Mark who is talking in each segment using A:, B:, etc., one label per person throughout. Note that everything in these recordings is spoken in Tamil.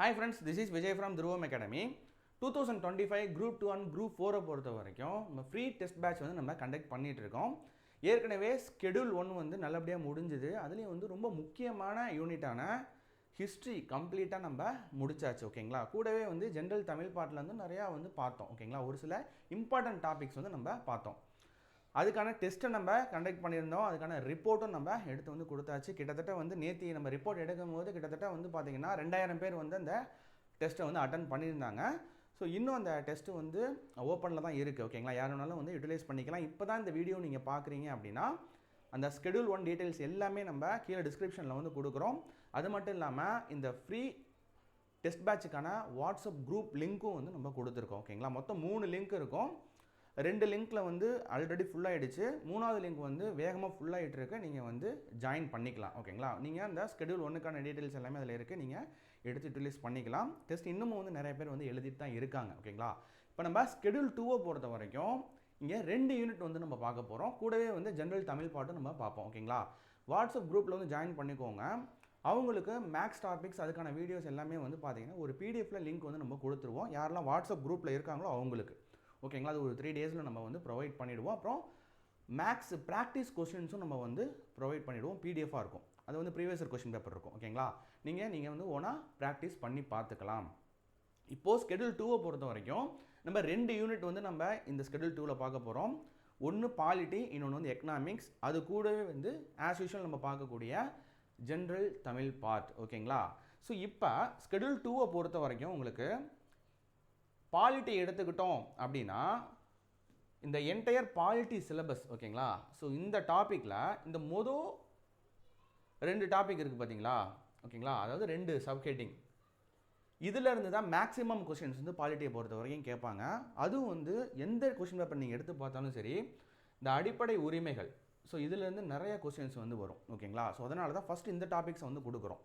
A: Hi friends this is Vijay from Dhruvam academy two thousand twenty five group two and group ஃபோரை பொறுத்த வரைக்கும் நம்ம ஃப்ரீ டெஸ்ட் பேட்ச் வந்து நம்ம கண்டக்ட் பண்ணிட்டு இருக்கோம். ஏற்கனவே ஸ்கெடியூல் ஒன் வந்து நல்லபடியாக முடிஞ்சுது. அதுலேயும் வந்து ரொம்ப முக்கியமான யூனிட்டான ஹிஸ்ட்ரி கம்ப்ளீட்டாக நம்ம முடிச்சாச்சு ஓகேங்களா கூடவே வந்து ஜென்ரல் தமிழ் பாட்டில் வந்து நிறையா வந்து பார்த்தோம் ஓகேங்களா ஒரு சில இம்பார்ட்டன்ட் டாபிக்ஸ் வந்து நம்ம பார்த்தோம். அதுக்கான டெஸ்ட்டை நம்ம கண்டக்ட் பண்ணியிருந்தோம். அதுக்கான ரிப்போர்ட்டும் நம்ம எடுத்து வந்து கொடுத்தாச்சு. கிட்டத்தட்ட வந்து நேற்று நம்ம ரிப்போர்ட் எடுக்கும் போது கிட்டத்தட்ட வந்து பார்த்தீங்கன்னா ரெண்டாயிரம் பேர் வந்து அந்த டெஸ்ட்டை வந்து அட்டன் பண்ணியிருந்தாங்க. ஸோ இன்னும் அந்த டெஸ்ட்டு வந்து ஓப்பனில் தான் இருக்குது ஓகேங்களா யார் வேணாலும் வந்து யூட்டிலைஸ் பண்ணிக்கலாம். இப்போ தான் இந்த வீடியோ நீங்கள் பார்க்குறீங்க அப்படின்னா அந்த ஸ்கெடியூல் ஒன் டீட்டெயில்ஸ் எல்லாமே நம்ம கீழே டிஸ்கிரிப்ஷனில் வந்து கொடுக்குறோம். அது மட்டும் இல்லாமல் இந்த ஃப்ரீ டெஸ்ட் பேட்சுக்கான வாட்ஸ்அப் குரூப் லிங்க்கும் வந்து நம்ம கொடுத்துருக்கோம். ஓகேங்களா மொத்தம் மூணு லிங்க் இருக்கும். ரெண்டு லிங்க்கில் வந்து ஆல்ரெடி ஃபுல்லாகிடுச்சு மூணாவது லிங்க் வந்து வேகமாக ஃபுல்லாகிட்டு இருக்கு நீங்கள் வந்து ஜாயின் பண்ணிக்கலாம். ஓகேங்களா? நீங்கள் அந்த ஸ்கெடியூல் ஒன்றுக்கான டீட்டெயில்ஸ் எல்லாமே அதில் இருக்குது நீங்கள் எடுத்து யூட்டிலைஸ் பண்ணிக்கலாம். டெஸ்ட் இன்னமும் வந்து நிறைய பேர் வந்து எழுதிட்டு தான் இருக்காங்க. ஓகேங்களா? இப்போ நம்ம ஸ்கெடியூல் டூவை பொறுத்த வரைக்கும் இங்கே ரெண்டு யூனிட் வந்து நம்ம பார்க்க போகிறோம் கூடவே வந்து ஜென்ரல் தமிழ் பாட்டும் நம்ம பார்ப்போம். ஓகேங்களா? வாட்ஸ்அப் குரூப்பில் வந்து ஜாயின் பண்ணிக்கோங்க. அவங்களுக்கு மேக்ஸ் டாபிக்ஸ் அதுக்கான வீடியோஸ் எல்லாமே வந்து பார்த்தீங்கன்னா ஒரு பிடிஎஃப்ல லிங்க் வந்து நம்ம கொடுத்துருவோம். யாரெல்லாம் வாட்ஸ்அப் குரூப்பில் இருக்காங்களோ அவங்களுக்கு. ஓகேங்களா? அது ஒரு த்ரீ டேஸில் நம்ம வந்து ப்ரொவைட் பண்ணிவிடுவோம் அப்புறம் மேக்ஸ் ப்ராக்டிஸ் கொஷின்ஸும் நம்ம வந்து ப்ரொவைட் பண்ணிவிடுவோம் பிடிஎஃபாக இருக்கும். அது வந்து ப்ரீவியஸ் கொஷின் பேப்பர் இருக்கும். ஓகேங்களா? நீங்கள் நீங்கள் வந்து ஓனாக ப்ராக்டிஸ் பண்ணி பார்த்துக்கலாம். இப்போது ஸ்கெடியூல் டூவை பொறுத்த வரைக்கும் நம்ம ரெண்டு யூனிட் வந்து நம்ம இந்த ஸ்கெடியூல் டூவில் பார்க்க போகிறோம் ஒன்று பாலிட்டி இன்னொன்று வந்து எக்கனாமிக்ஸ் அது கூடவே வந்து ஆஸ் யூஷுவல் நம்ம பார்க்கக்கூடிய ஜென்ரல் தமிழ் பார்ட் ஓகேங்களா? ஸோ இப்போ ஸ்கெடியூல் டூவை பொறுத்த வரைக்கும் உங்களுக்கு பாலிட்டி எடுத்துக்கிட்டோம் அப்படின்னா இந்த என்டையர் பாலிட்டி சிலபஸ் ஓகேங்களா? ஸோ இந்த டாப்பிக்கில் இந்த மொதல் ரெண்டு டாபிக் இருக்குது பார்த்தீங்களா ஓகேங்களா? அதாவது ரெண்டு சப்ஹெட்டிங் இதிலிருந்து தான் மேக்ஸிமம் கொஷின்ஸ் வந்து பாலிட்டியை பொறுத்த வரைக்கும் கேட்பாங்க. அதுவும் வந்து எந்த கொஷின் பேப்பர் நீங்கள் எடுத்து பார்த்தாலும் சரி இந்த அடிப்படை உரிமைகள். ஸோ இதிலேருந்து நிறைய கொஷின்ஸ் வந்து வரும் ஓகேங்களா? ஸோ அதனால தான் ஃபஸ்ட் இந்த டாபிக்ஸை வந்து கொடுக்குறோம்.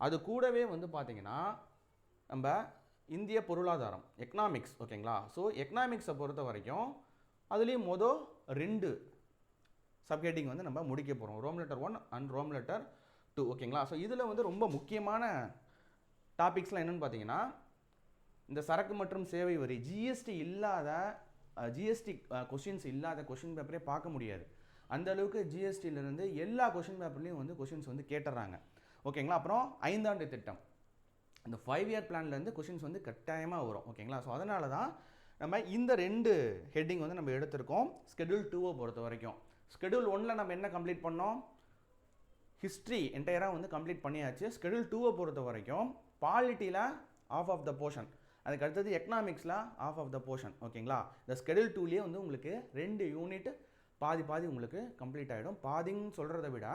A: அது கூடவே வந்து பார்த்திங்கன்னா நம்ம இந்திய பொருளாதாரம் எக்கனாமிக்ஸ் ஓகேங்களா? ஸோ எக்கனாமிக்ஸை பொறுத்த வரைக்கும் அதுலேயும் மொதல் ரெண்டு சப்ஹெட்டிங் வந்து நம்ம முடிக்க போகிறோம் Rome letter one and Rome letter two ஓகேங்களா? ஸோ இதில் வந்து ரொம்ப முக்கியமான டாபிக்ஸ்லாம் என்னென்னு பார்த்தீங்கன்னா இந்த சரக்கு மற்றும் சேவை வரி ஜிஎஸ்டி இல்லாத ஜிஎஸ்டி கொஷின்ஸ் இல்லாத கொஷின் பேப்பரே பார்க்க முடியாது. அந்த அளவுக்கு ஜிஎஸ்டியிலேருந்து எல்லா கொஷின் பேப்பர்லேயும் வந்து கொஷின்ஸ் வந்து கேட்டுறாங்க. ஓகேங்களா? அப்புறம் ஐந்தாண்டு திட்டம். இந்த ஃபைவ் இயர் பிளான்லேருந்து கொஷின்ஸ் வந்து கட்டாயமாக வரும் ஓகேங்களா ஸோ அதனால தான் நம்ம இந்த ரெண்டு ஹெட்டிங் வந்து நம்ம எடுத்திருக்கோம். ஸ்கெடியூல் டூவை பொறுத்த வரைக்கும். ஸ்கெடியூல் ஒன்னில் நம்ம என்ன கம்ப்ளீட் பண்ணோம்? ஹிஸ்ட்ரி என்டையராக வந்து கம்ப்ளீட் பண்ணியாச்சு. ஸ்கெடியூல் டூவை பொறுத்த வரைக்கும் பாலிட்டியில் ஆஃப் ஆஃப் த போர்ஷன் அதுக்கு அடுத்தது எக்கனாமிக்ஸில் ஆஃப் ஆஃப் த போர்ஷன் ஓகேங்களா இந்த ஸ்கெடியூல் டூலேயே வந்து உங்களுக்கு ரெண்டு யூனிட் பாதி பாதி உங்களுக்கு கம்ப்ளீட் ஆகிடும் பாதின்னு சொல்கிறத விட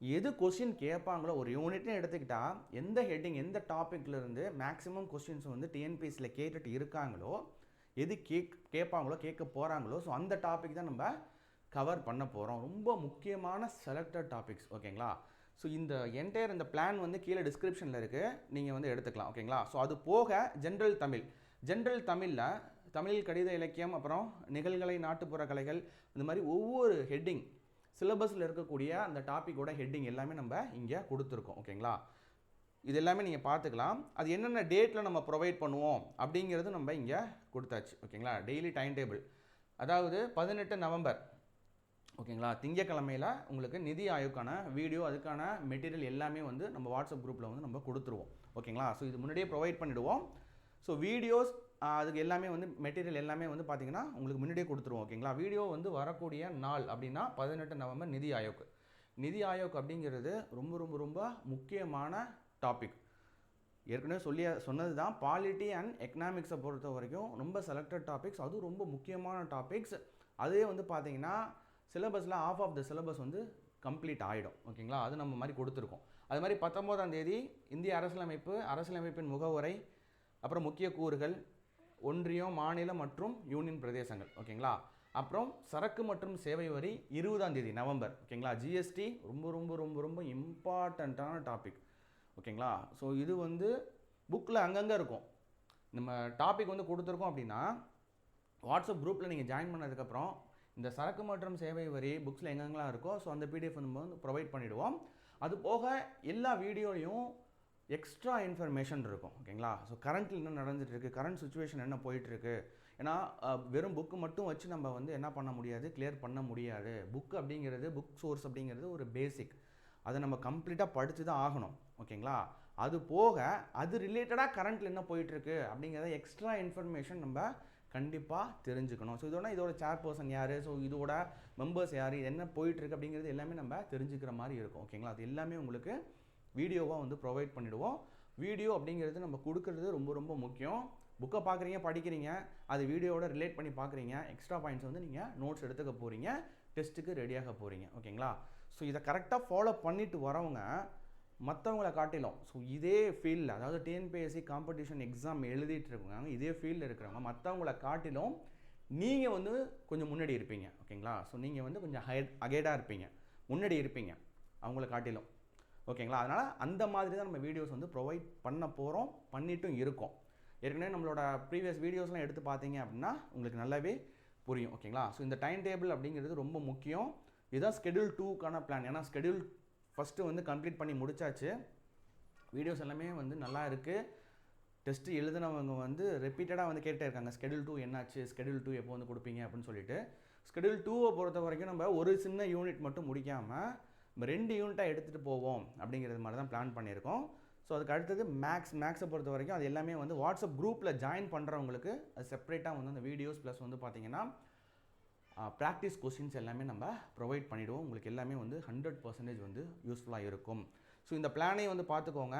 A: எது கொஷின் கேட்பாங்களோ ஒரு யூனிட்னு எடுத்துக்கிட்டால் எந்த ஹெட்டிங் எந்த டாப்பிக்லேருந்து மேக்ஸிமம் கொஸ்டின்ஸ் வந்து டிஎன்பிஎஸ்சியில் கேட்டுட்டு இருக்காங்களோ எது கேக் கேட்பாங்களோ கேட்க போகிறாங்களோ ஸோ அந்த டாபிக் தான் நம்ம கவர் பண்ண போகிறோம் ரொம்ப முக்கியமான செலக்டட் டாபிக்ஸ் ஓகேங்களா? ஸோ இந்த என்டையர் இந்த பிளான் வந்து கீழே டிஸ்கிரிப்ஷனில் இருக்குது நீங்கள் வந்து எடுத்துக்கலாம் ஓகேங்களா? ஸோ அது போக ஜென்ரல் தமிழ். ஜென்ரல் தமிழில் தமிழ் கடித இலக்கியம் அப்புறம் நிகழ்கலை நாட்டுப்புற கலைகள் இந்த மாதிரி ஒவ்வொரு ஹெட்டிங் சிலபஸில் இருக்கக்கூடிய அந்த டாப்பிக்கோட ஹெட்டிங் எல்லாமே நம்ம இங்கே கொடுத்துருக்கோம் ஓகேங்களா? இது எல்லாமே நீங்கள் பார்த்துக்கலாம். அது என்னென்ன டேட்டில் நம்ம ப்ரொவைட் பண்ணுவோம் அப்படிங்கிறது நம்ம இங்கே கொடுத்தாச்சு ஓகேங்களா? டெய்லி டைம் டேபிள் அதாவது பதினெட்டு நவம்பர் ஓகேங்களா? திங்கக்கிழமையில் உங்களுக்கு நிதி ஆயோக்கான வீடியோ அதுக்கான மெட்டீரியல் எல்லாமே வந்து நம்ம வாட்ஸ்அப் குரூப்பில் வந்து நம்ம கொடுத்துருவோம் ஓகேங்களா? ஸோ இது முன்னாடியே ப்ரொவைட் பண்ணிவிடுவோம் ஸோ வீடியோஸ் அதுக்கு எல்லாமே வந்து மெட்டீரியல் எல்லாமே வந்து பார்த்திங்கன்னா உங்களுக்கு முன்னாடியே கொடுத்துருவோம் ஓகேங்களா வீடியோ வந்து வரக்கூடிய நாள் அப்படின்னா பதினெட்டு நவம்பர் நிதி ஆயோக். நிதி ஆயோக் அப்படிங்கிறது ரொம்ப ரொம்ப ரொம்ப முக்கியமான டாபிக் ஏற்கனவே சொல்லி சொன்னது தான் பாலிட்டி அண்ட் எக்கனாமிக்ஸை பொறுத்த வரைக்கும் ரொம்ப செலக்டட் டாபிக்ஸ் அதுவும் ரொம்ப முக்கியமான டாபிக்ஸ் அதே வந்து பார்த்தீங்கன்னா சிலபஸில் ஆஃப் ஆஃப் த சிலபஸ் வந்து கம்ப்ளீட் ஆகிடும் ஓகேங்களா அது நம்ம மாதிரி கொடுத்துருக்கோம். அது மாதிரி பத்தொம்போதாம் தேதி இந்திய அரசியலமைப்பு அரசியலமைப்பின் முகவுரை அப்புறம் முக்கிய கூறுகள் ஒன்றியம் மாநிலம் மற்றும் யூனியன் பிரதேசங்கள். ஓகேங்களா? அப்புறம் சரக்கு மற்றும் சேவை வரி இருபதாம் தேதி நவம்பர். ஓகேங்களா? ஜிஎஸ்டி ரொம்ப ரொம்ப ரொம்ப ரொம்ப இம்பார்ட்டண்ட்டான டாபிக் ஓகேங்களா? ஸோ இது வந்து புக்கில் அங்கங்கே இருக்கும். நம்ம டாபிக் வந்து கொடுத்துருக்கோம் அப்படின்னா வாட்ஸ்அப் குரூப்பில் நீங்கள் ஜாயின் பண்ணதுக்கப்புறம் இந்த சரக்கு மற்றும் சேவை வரி புக்ஸில் எங்கெங்கெல்லாம் இருக்கோ ஸோ அந்த பிடிஎஃப் நம்ம வந்து ப்ரொவைட் பண்ணிவிடுவோம் அது போக எல்லா வீடியோலையும் எக்ஸ்ட்ரா இன்ஃபர்மேஷன் இருக்கும் ஓகேங்களா? ஸோ கரண்ட்டில் என்ன நடந்துட்டு இருக்குது கரண்ட் சுச்சுவேஷன் என்ன போயிட்டுருக்கு? ஏன்னா வெறும் புக்கு மட்டும் வச்சு நம்ம வந்து என்ன பண்ண முடியாது கிளியர் பண்ண முடியாது. புக் அப்படிங்கிறது புக் சோர்ஸ் அப்படிங்கிறது ஒரு பேசிக் அதை நம்ம கம்ப்ளீட்டாக படித்து தான் ஆகணும் ஓகேங்களா? அது போக அது ரிலேட்டடாக கரண்ட்டில் என்ன போயிட்டுருக்கு? அப்படிங்கிறத எக்ஸ்ட்ரா இன்ஃபர்மேஷன் நம்ம கண்டிப்பாக தெரிஞ்சுக்கணும். ஸோ இதோட இதோட சேர் பர்சன் யார்? ஸோ இதோட மெம்பர்ஸ் யார்? இது என்ன போயிட்டுருக்கு அப்படிங்கிறது எல்லாமே நம்ம தெரிஞ்சுக்கிற மாதிரி இருக்கும் ஓகேங்களா? அது எல்லாமே உங்களுக்கு வீடியோவாக வந்து ப்ரொவைட் பண்ணிவிடுவோம் வீடியோ அப்படிங்கிறது நம்ம கொடுக்கறது ரொம்ப ரொம்ப முக்கியம். புக்கை பார்க்குறீங்க படிக்கிறீங்க அது வீடியோவோட ரிலேட் பண்ணி பார்க்குறீங்க எக்ஸ்ட்ரா பாயிண்ட்ஸ் வந்து நீங்கள் நோட்ஸ் எடுத்துக்க போகிறீங்க டெஸ்ட்டுக்கு ரெடியாக போகிறீங்க ஓகேங்களா? ஸோ இதை கரெக்டாக ஃபாலோ பண்ணிட்டு வரவங்க மற்றவங்களை காட்டிலும் ஸோ இதே ஃபீல்டில் அதாவது டிஎன்பிஎஸ்சி காம்படிஷன் எக்ஸாம் எழுதிட்டு இருக்கவங்க இதே ஃபீல்டில் இருக்கிறவங்க மற்றவங்கள காட்டிலும் நீங்கள் வந்து கொஞ்சம் முன்னாடி இருப்பீங்க. ஓகேங்களா? ஸோ நீங்கள் வந்து கொஞ்சம் ஹை அகேடாக இருப்பீங்க. முன்னாடி இருப்பீங்க அவங்கள காட்டிலும். ஓகேங்களா? அதனால் அந்த மாதிரி தான் நம்ம வீடியோஸ் வந்து ப்ரொவைட் பண்ண போகிறோம் பண்ணிட்டும் இருக்கோம். ஏற்கனவே நம்மளோட ப்ரீவியஸ் வீடியோஸ்லாம் எடுத்து பார்த்தீங்க அப்படின்னா உங்களுக்கு நல்லாவே புரியும் ஓகேங்களா? ஸோ இந்த டைம் டேபிள் அப்படிங்கிறது ரொம்ப முக்கியம். இதுதான் ஸ்கெடியூல் டூக்கான பிளான் ஏன்னா ஸ்கெடியூல் ஃபஸ்ட்டு வந்து கம்ப்ளீட் பண்ணி முடிச்சாச்சு. வீடியோஸ் எல்லாமே வந்து நல்லா இருக்குது டெஸ்ட்டு எழுதினவங்க வந்து ரிப்பீட்டடாக வந்து கேட்டே இருக்காங்க. ஸ்கெடியூல் டூ என்னாச்சு? ஸ்கெடியூல் டூ எப்போ வந்து கொடுப்பீங்க அப்படின்னு சொல்லிட்டு. ஸ்கெடியூல் டூவை பொறுத்த வரைக்கும் நம்ம ஒரு சின்ன யூனிட் மட்டும் முடிக்காமல் ரெண்டு யூனிட்டாக எடுத்துகிட்டு போவோம் அப்படிங்கிறது மாதிரி தான் பிளான் பண்ணியிருக்கோம். ஸோ அதுக்கு அடுத்தது மேக்ஸ் மேக்ஸை பொறுத்த வரைக்கும் அது எல்லாமே வந்து வாட்ஸ்அப் குரூப்பில் ஜாயின் பண்ணுறவங்களுக்கு அது செப்பரேட்டாக வந்து அந்த வீடியோஸ் ப்ளஸ் வந்து பார்த்தீங்கன்னா ப்ராக்டிஸ் கொஸ்டின்ஸ் எல்லாமே நம்ம ப்ரொவைட் பண்ணிவிடுவோம் உங்களுக்கு எல்லாமே வந்து ஹண்ட்ரட் பர்சன்டேஜ் வந்து யூஸ்ஃபுல்லாக இருக்கும். ஸோ இந்த பிளானை வந்து பார்த்துக்கோங்க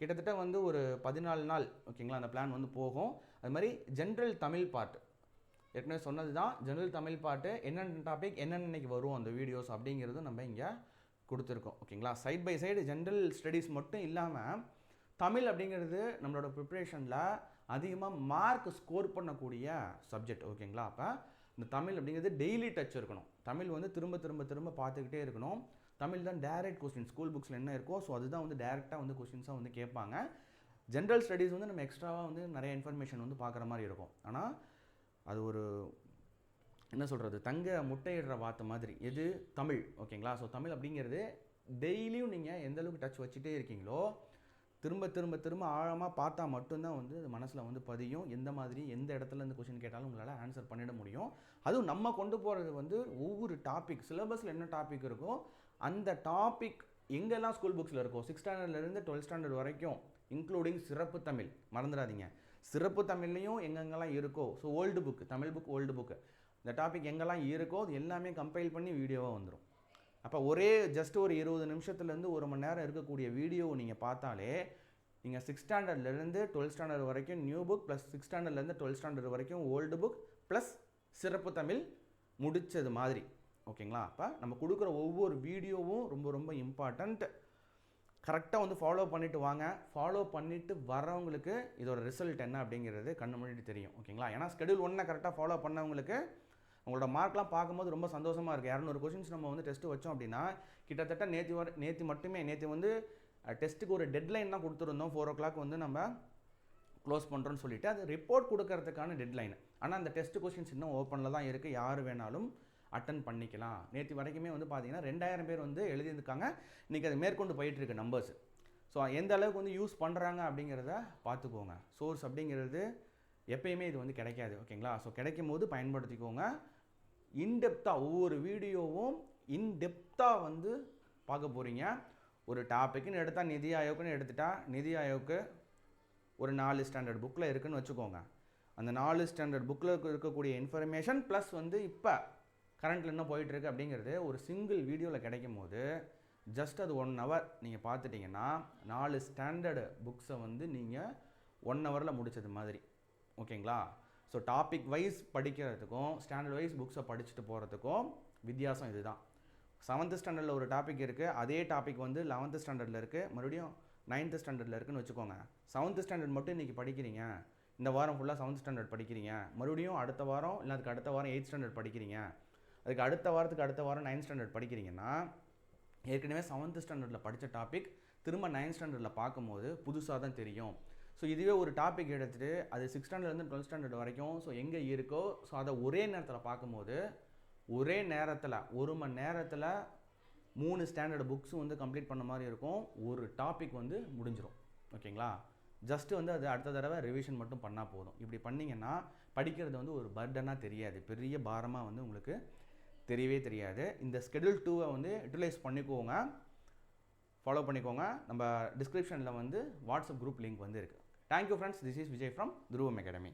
A: கிட்டத்தட்ட வந்து ஒரு பதினாலு நாள் ஓகேங்களா அந்த பிளான் வந்து போகும். அது மாதிரி ஜென்ரல் தமிழ் பார்ட் ஏற்கனவே சொன்னது தான் ஜென்ரல் தமிழ் பாட்டு என்னென்ன டாபிக் என்னென்ன வரும் அந்த வீடியோஸ் அப்படிங்கிறது நம்ம இங்கே கொடுத்துருக்கோம் ஓகேங்களா? Side by side general studies மட்டும் இல்லாமல் தமிழ் அப்படிங்கிறது நம்மளோட ப்ரிப்ரேஷனில் அதிகமாக மார்க் ஸ்கோர் பண்ணக்கூடிய சப்ஜெக்ட் ஓகேங்களா? அப்போ இந்த தமிழ் அப்படிங்கிறது டெய்லி டச் இருக்கணும். தமிழ் வந்து திரும்ப திரும்ப திரும்ப பார்த்துக்கிட்டே இருக்கணும். தமிழ் தான் டேரக்ட் கொஸ்டின் ஸ்கூல் புக்ஸில் என்ன இருக்கோ ஸோ அதுதான் வந்து டேரெக்டாக வந்து கொஸ்டின்ஸாக வந்து கேட்பாங்க. ஜென்ரல் ஸ்டடீஸ் வந்து நம்ம எக்ஸ்ட்ராவாக வந்து நிறைய இன்ஃபர்மேஷன் வந்து பார்க்குற மாதிரி இருக்கும். ஆனால் அது ஒரு என்ன சொல்கிறது தங்க முட்டையிடுற வார்த்தை மாதிரி. எது? தமிழ். ஓகேங்களா? ஸோ தமிழ் அப்படிங்கிறது டெய்லியும் நீங்கள் எந்த அளவுக்கு டச் வச்சுட்டே இருக்கீங்களோ திரும்ப திரும்ப திரும்ப ஆழமாக பார்த்தா மட்டும்தான் வந்து அது மனசில் வந்து பதியும். எந்த மாதிரி எந்த இடத்துல இந்த கொஷின் கேட்டாலும் உங்களால் ஆன்சர் பண்ணிட முடியும். அதுவும் நம்ம கொண்டு போகிறது வந்து ஒவ்வொரு டாபிக் சிலபஸில் என்ன டாபிக் இருக்கோ அந்த டாபிக் எங்கெல்லாம் ஸ்கூல் புக்ஸில் இருக்கோ சிக்ஸ் ஸ்டாண்டர்ட்லேருந்து டுவெல்த் ஸ்டாண்டர்ட் வரைக்கும் இன்க்ளூடிங் சிறப்பு தமிழ் மறந்துடாதீங்க. சிறப்பு தமிழ்லையும் எங்கெங்கெல்லாம் இருக்கோ so old book Tamil book old book இந்த டாபிக் எங்கெல்லாம் இருக்கோ அது எல்லாமே கம்பைல் பண்ணி வீடியோவாக வந்துடும் அப்போ ஒரே ஜஸ்ட் ஒரு இருபது நிமிஷத்துலேருந்து ஒரு மணி நேரம் இருக்கக்கூடிய வீடியோவை நீங்கள் பார்த்தாலே நீங்கள் சிக்ஸ் ஸ்டாண்டர்ட்லேருந்து டுவெல்த் ஸ்டாண்டர்ட் வரைக்கும் நியூ புக் ப்ளஸ் சிக்ஸ் ஸ்டாண்டர்ட்லேருந்து டுவெல்த் ஸ்டாண்டர்ட் வரைக்கும் ஓல்டு புக் ப்ளஸ் சிறப்பு தமிழ் முடித்தது மாதிரி. ஓகேங்களா அப்போ நம்ம கொடுக்குற ஒவ்வொரு வீடியோவும் ரொம்ப ரொம்ப இம்பார்ட்டண்ட் கரெக்டாக வந்து ஃபாலோ பண்ணிவிட்டு வாங்க. ஃபாலோ பண்ணிவிட்டு வரவங்களுக்கு இதோட ரிசல்ட் என்ன அப்படிங்கிறது கண்ணு முன்னாடி தெரியும். ஓகேங்களா ஏன்னா ஸ்கெடியூல் ஒன்றை கரெக்டாக ஃபாலோ பண்ணவங்களுக்கு உங்களோட மார்க்லாம் பார்க்கும்போது ரொம்ப சந்தோஷமாக இருக்குது இரநூறு கொஷின்ஸ் நம்ம வந்து டெஸ்ட்டு வச்சோம் அப்படின்னா கிட்டத்தட்ட நேற்று வர நேற்று மட்டுமே நேற்று வந்து டெஸ்ட்டுக்கு ஒரு டெட்லைன் தான் கொடுத்துருந்தோம். ஃபோர் ஓ கிளாக் வந்து நம்ம க்ளோஸ் பண்ணுறோன்னு சொல்லிட்டு அது ரிப்போர்ட் கொடுக்கறதுக்கான டெட்லைன் ஆனால் அந்த டெஸ்ட் கொஷின்ஸ் இன்னும் ஓப்பனில் தான் இருக்குது யார் வேணாலும் அட்டன் பண்ணிக்கலாம். நேற்று வரைக்குமே வந்து பார்த்தீங்கன்னா ரெண்டாயிரம் பேர் வந்து எழுதியிருக்காங்க இன்றைக்கி அது மேற்கொண்டு போயிட்டுருக்கு நம்பர்ஸ் ஸோ எந்த அளவுக்கு வந்து யூஸ் பண்ணுறாங்க அப்படிங்கிறத பார்த்துக்கோங்க சோர்ஸ் அப்படிங்கிறது எப்பயுமே இது வந்து கிடைக்காது. ஓகேங்களா ஸோ கிடைக்கும் போது பயன்படுத்திக்கோங்க. இன்டெப்த்தாக ஒவ்வொரு வீடியோவும் இன்டெப்த்தாக வந்து பார்க்க போகிறீங்க ஒரு டாப்பிக்குன்னு எடுத்தால் நிதி ஆயோக்குன்னு எடுத்துட்டா நிதி ஆயோக்கு ஒரு நாலு ஸ்டாண்டர்ட் புக்கில் இருக்குன்னு வச்சுக்கோங்க. அந்த நாலு ஸ்டாண்டர்ட் புக்கில் இருக்கக்கூடிய இன்ஃபர்மேஷன் ப்ளஸ் வந்து இப்போ கரண்ட்டில் என்ன போயிட்டுருக்கு அப்படிங்கிறது ஒரு சிங்கிள் வீடியோவில் கிடைக்கும் போது ஜஸ்ட் அது ஒன் ஹவர் நீங்கள் பார்த்துட்டிங்கன்னா நாலு ஸ்டாண்டர்டு புக்ஸை வந்து நீங்கள் ஒன் ஹவரில் முடித்தது மாதிரி. ஓகேங்களா? ஸோ டாபிக் வைஸ் படிக்கிறதுக்கும் ஸ்டாண்டர்ட் வைஸ் புக்ஸை படிச்சுட்டு போகிறதுக்கும் வித்தியாசம் இதுதான். செவன்த் ஸ்டாண்டர்டில் ஒரு டாபிக் இருக்குது அதே டாபிக் வந்து லெவன்த்து ஸ்டாண்டர்டில் இருக்குது மறுபடியும் நைன்த்து ஸ்டாண்டர்டில் இருக்குன்னு வச்சுக்கோங்க. செவன்த் ஸ்டாண்டர்ட் மட்டும் இன்றைக்கி படிக்கிறீங்க. இந்த வாரம் ஃபுல்லாக செவன்த் ஸ்டாண்டர்ட் படிக்கிறீங்க. மறுபடியும் அடுத்த வாரம் இல்லை அதுக்கு அடுத்த வாரம் எயிட் ஸ்டாண்டர்ட் படிக்கிறீங்க. அதுக்கு அடுத்த வாரத்துக்கு அடுத்த வாரம் நைன்த் ஸ்டாண்டர்ட் படிக்கிறீங்கன்னா ஏற்கனவே செவன்த் ஸ்டாண்டர்டில் படித்த டாபிக் திரும்ப நைன்த் ஸ்டாண்டர்டில் பார்க்கும்போது புதுசாக தான் தெரியும். ஸோ இதுவே ஒரு டாபிக் எடுத்துகிட்டு அது சிக்ஸ் ஸ்டாண்டர்ட்லேருந்து டுவெல்த் ஸ்டாண்டர்ட் வரைக்கும் ஸோ எங்கே இருக்கோ ஸோ அதை ஒரே நேரத்தில் பார்க்கும்போது ஒரே நேரத்தில் ஒரு மணி நேரத்தில் மூணு ஸ்டாண்டர்ட் புக்ஸும் வந்து கம்ப்ளீட் பண்ண மாதிரி இருக்கும். ஒரு டாபிக் வந்து முடிஞ்சிடும் ஓகேங்களா? ஜஸ்ட்டு வந்து அது அடுத்த தடவை ரிவிஷன் மட்டும் பண்ணால் போதும். இப்படி பண்ணிங்கன்னா படிக்கிறது வந்து ஒரு பர்டனாக தெரியாது. பெரிய பாரமாக வந்து உங்களுக்கு தெரியவே தெரியாது. இந்த ஸ்கெடியூல் டூவை வந்து யூட்டிலைஸ் பண்ணிக்கோங்க. ஃபாலோ பண்ணிக்கோங்க. நம்ம டிஸ்கிரிப்ஷனில் வந்து வாட்ஸ்அப் குரூப் லிங்க் வந்து இருக்குது Thank you friends, this is Vijay from Dhruvam Academy.